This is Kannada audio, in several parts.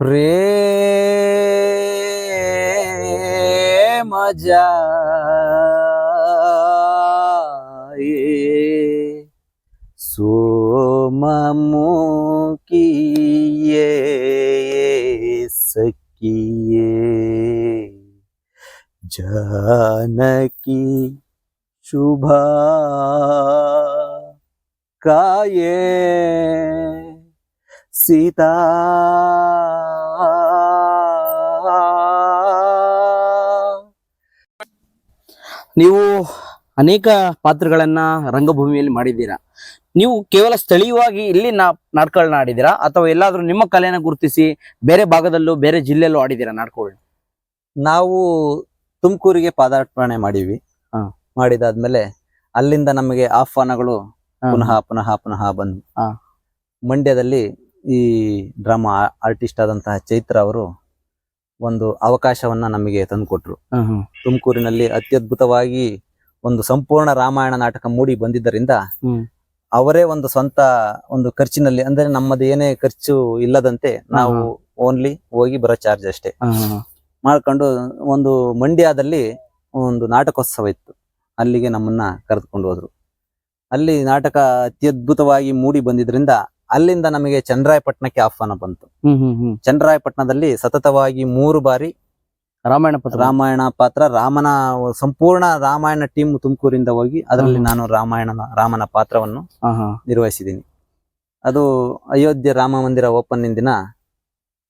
प्रेम जाए सोममुखिए सकिए जानकी शुभा काये ಸೀತಾ. ನೀವು ಅನೇಕ ಪಾತ್ರಗಳನ್ನ ರಂಗಭೂಮಿಯಲ್ಲಿ ಮಾಡಿದ್ದೀರಾ. ನೀವು ಕೇವಲ ಸ್ಥಳೀಯವಾಗಿ ಇಲ್ಲಿ ನಾ ನಾಟಕಗಳನ್ನ ಆಡಿದ್ದೀರಾ? ಅಥವಾ ಎಲ್ಲಾದ್ರೂ ನಿಮ್ಮ ಕಲೆನ ಗುರುತಿಸಿ ಬೇರೆ ಭಾಗದಲ್ಲೂ ಬೇರೆ ಜಿಲ್ಲೆಯಲ್ಲೂ ಆಡಿದ್ದೀರಾ ನಾಟಕಗಳು ನಾವು ತುಮಕೂರಿಗೆ ಪಾದಾರ್ಪಣೆ ಮಾಡಿವಿ. ಮಾಡಿದಾದ್ಮೇಲೆ ಅಲ್ಲಿಂದ ನಮಗೆ ಆಹ್ವಾನಗಳು ಪುನಃ ಪುನಃ ಪುನಃ ಬಂದು. ಮಂಡ್ಯದಲ್ಲಿ ಈ ಡ್ರಾಮಾ ಆರ್ಟಿಸ್ಟ್ ಆದಂತಹ ಚೈತ್ರ ಅವರು ಒಂದು ಅವಕಾಶವನ್ನ ನಮಗೆ ತಂದುಕೊಟ್ರು. ತುಮಕೂರಿನಲ್ಲಿ ಅತ್ಯದ್ಭುತವಾಗಿ ಒಂದು ಸಂಪೂರ್ಣ ರಾಮಾಯಣ ನಾಟಕ ಮೂಡಿ ಬಂದಿದ್ದರಿಂದ ಅವರೇ ಒಂದು ಸ್ವಂತ ಒಂದು ಖರ್ಚಿನಲ್ಲಿ ಅಂದ್ರೆ ನಮ್ಮದು ಏನೇ ಖರ್ಚು ಇಲ್ಲದಂತೆ ನಾವು ಓನ್ಲಿ ಹೋಗಿ ಬರೋ ಚಾರ್ಜ್ ಅಷ್ಟೇ. ಮಾಡ್ಕೊಂಡು ಒಂದು ಮಂಡ್ಯದಲ್ಲಿ ಒಂದು ನಾಟಕೋತ್ಸವ ಇತ್ತು. ಅಲ್ಲಿಗೆ ನಮ್ಮನ್ನ ಕರೆದುಕೊಂಡು ಹೋದ್ರು. ಅಲ್ಲಿ ನಾಟಕ ಅತ್ಯದ್ಭುತವಾಗಿ ಮೂಡಿ ಬಂದಿದ್ರಿಂದ ಅಲ್ಲಿಂದ ನಮಗೆ ಚಂದ್ರಾಯಪಟ್ಟಣಕ್ಕೆ ಆಹ್ವಾನ ಬಂತು. ಚಂದ್ರಾಯಪಟ್ಟಣದಲ್ಲಿ ಸತತವಾಗಿ ಮೂರು ಬಾರಿ ರಾಮಾಯಣ ಪಾತ್ರ. ರಾಮಾಯಣ ಪಾತ್ರ ರಾಮನ ಸಂಪೂರ್ಣ ರಾಮಾಯಣ ಟೀಮ್ ತುಮಕೂರಿಂದ ಹೋಗಿ ಅದರಲ್ಲಿ ನಾನು ರಾಮಾಯಣ ರಾಮನ ಪಾತ್ರವನ್ನು ನಿರ್ವಹಿಸಿದ್ದೀನಿ. ಅದು ಅಯೋಧ್ಯೆ ರಾಮ ಮಂದಿರ ಓಪನ್ ದಿನ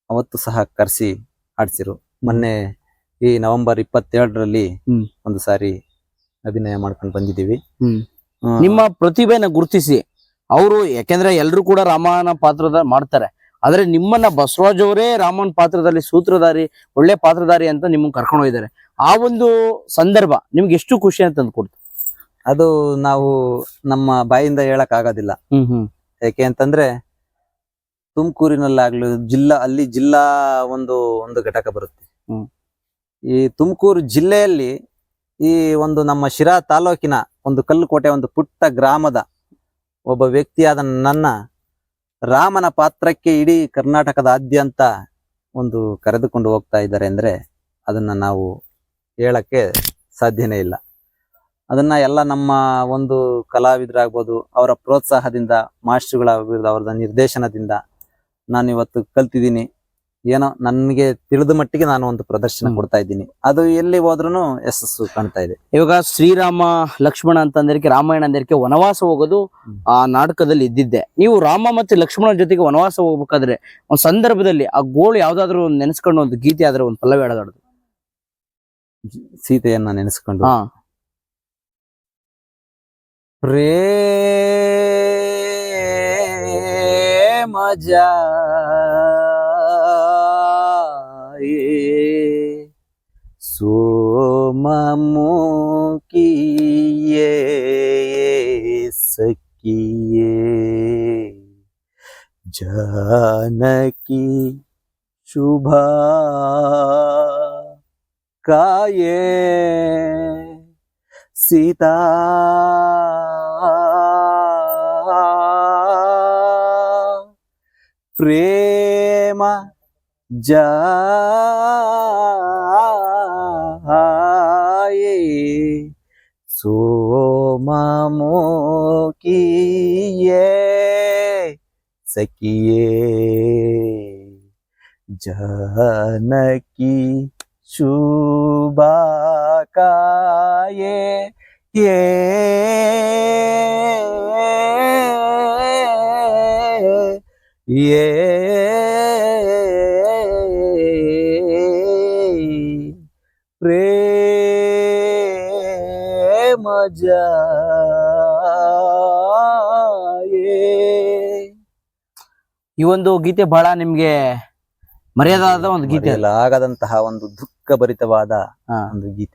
ಅವತ್ತು ಸಹ ಕರೆಸಿ ಆಡಿಸಿರು ಮೊನ್ನೆ ಈ ನವೆಂಬರ್ ಇಪ್ಪತ್ತೇಳರಲ್ಲಿ. ಒಂದು ಸಾರಿ ಅಭಿನಯ ಮಾಡ್ಕೊಂಡು ಬಂದಿದ್ದೀವಿ. ನಿಮ್ಮ ಪ್ರತಿಭೆನ ಗುರುತಿಸಿ ಅವರು ಯಾಕೆಂದ್ರೆ ಎಲ್ಲರೂ ಕೂಡ ರಾಮಾಯಣ ಪಾತ್ರದ ಮಾಡ್ತಾರೆ. ಆದ್ರೆ ನಿಮ್ಮನ್ನ ಬಸವರಾಜ್ ಅವರೇ ರಾಮನ್ ಪಾತ್ರದಲ್ಲಿ ಸೂತ್ರಧಾರಿ ಒಳ್ಳೆ ಪಾತ್ರಧಾರಿ ಅಂತ ನಿಮ್ಗೆ ಕರ್ಕೊಂಡು ಹೋಗಿದ್ದಾರೆ. ಆ ಒಂದು ಸಂದರ್ಭ ನಿಮ್ಗೆ ಎಷ್ಟು ಖುಷಿ ಅಂತ ಅಂದ್ಕೊಡ್ತು ಅದು ನಾವು ನಮ್ಮ ಬಾಯಿಂದ ಹೇಳಕ್ ಆಗೋದಿಲ್ಲ ಯಾಕೆ ಅಂತಂದ್ರೆ ತುಮಕೂರಿನಲ್ಲಾಗ್ಲು ಜಿಲ್ಲಾ ಅಲ್ಲಿ ಜಿಲ್ಲಾ ಒಂದು ಒಂದು ಘಟಕ ಬರುತ್ತೆ. ಹ್ಮ್. ಈ ತುಮಕೂರು ಜಿಲ್ಲೆಯಲ್ಲಿ ಈ ಒಂದು ನಮ್ಮ ಶಿರಾ ತಾಲೂಕಿನ ಒಂದು ಕಲ್ಲುಕೋಟೆ ಒಂದು ಪುಟ್ಟ ಗ್ರಾಮದ ಒಬ್ಬ ವ್ಯಕ್ತಿಯಾದ ನನ್ನ ರಾಮನ ಪಾತ್ರಕ್ಕೆ ಇಡೀ ಕರ್ನಾಟಕದಾದ್ಯಂತ ಒಂದು ಕರೆದುಕೊಂಡು ಹೋಗ್ತಾ ಇದ್ದಾರೆ ಅಂದ್ರೆ ಅದನ್ನ ನಾವು ಹೇಳಕ್ಕೆ ಸಾಧ್ಯನೇ ಇಲ್ಲ. ಅದನ್ನ ಎಲ್ಲ ನಮ್ಮ ಒಂದು ಕಲಾವಿದರಾಗ್ಬೋದು, ಅವರ ಪ್ರೋತ್ಸಾಹದಿಂದ ಮಾಸ್ಟರ್ಗಳ ಅವರ ನಿರ್ದೇಶನದಿಂದ ನಾನು ಇವತ್ತು ಕಲ್ತಿದ್ದೀನಿ. ಏನೋ ನನಗೆ ತಿಳಿದ ಮಟ್ಟಿಗೆ ನಾನು ಒಂದು ಪ್ರದರ್ಶನ. ಕೊಡ್ತಾ ಇದ್ದೀನಿ. ಅದು ಎಲ್ಲಿ ಹೋದ್ರೂ ಯಶಸ್ಸು ಕಾಣ್ತಾ ಇದೆ. ಇವಾಗ ಶ್ರೀರಾಮ ಲಕ್ಷ್ಮಣ ಅಂತಂದಕ್ಕೆ ರಾಮಾಯಣ ಅಂದ್ರೆ ವನವಾಸ ಹೋಗೋದು ಆ ನಾಟಕದಲ್ಲಿ ಇದ್ದಿದ್ದೆ. ನೀವು ರಾಮ ಮತ್ತೆ ಲಕ್ಷ್ಮಣ ಜೊತೆಗೆ ವನವಾಸ ಹೋಗ್ಬೇಕಾದ್ರೆ ಒಂದ್ ಸಂದರ್ಭದಲ್ಲಿ ಆ ಗೋಳು ಯಾವ್ದಾದ್ರು ಒಂದು ನೆನೆಸ್ಕೊಂಡು ಒಂದು ಗೀತೆ ಆದ್ರೆ ಒಂದು ಪಲ್ಲವಿ ಹಾಡೋದು ಸೀತೆಯನ್ನ ನೆನೆಸ್ಕೊಂಡು. ಹಾ. सो सोमो किए सकिए जानकी शुभा काये सीता प्रेमा जाए सो मामो की ये सकिए जानकी शुबा का ये ये ये પ્રેમ ಈ ಒಂದು ಗೀತೆ ಬಹಳ ನಿಮ್ಗೆ ಮರ್ಯಾದಾದ ಒಂದು ಗೀತೆ. ಆಗದಂತಹ ಒಂದು ದುಃಖ ಭರಿತವಾದ ಒಂದು ಗೀತೆ.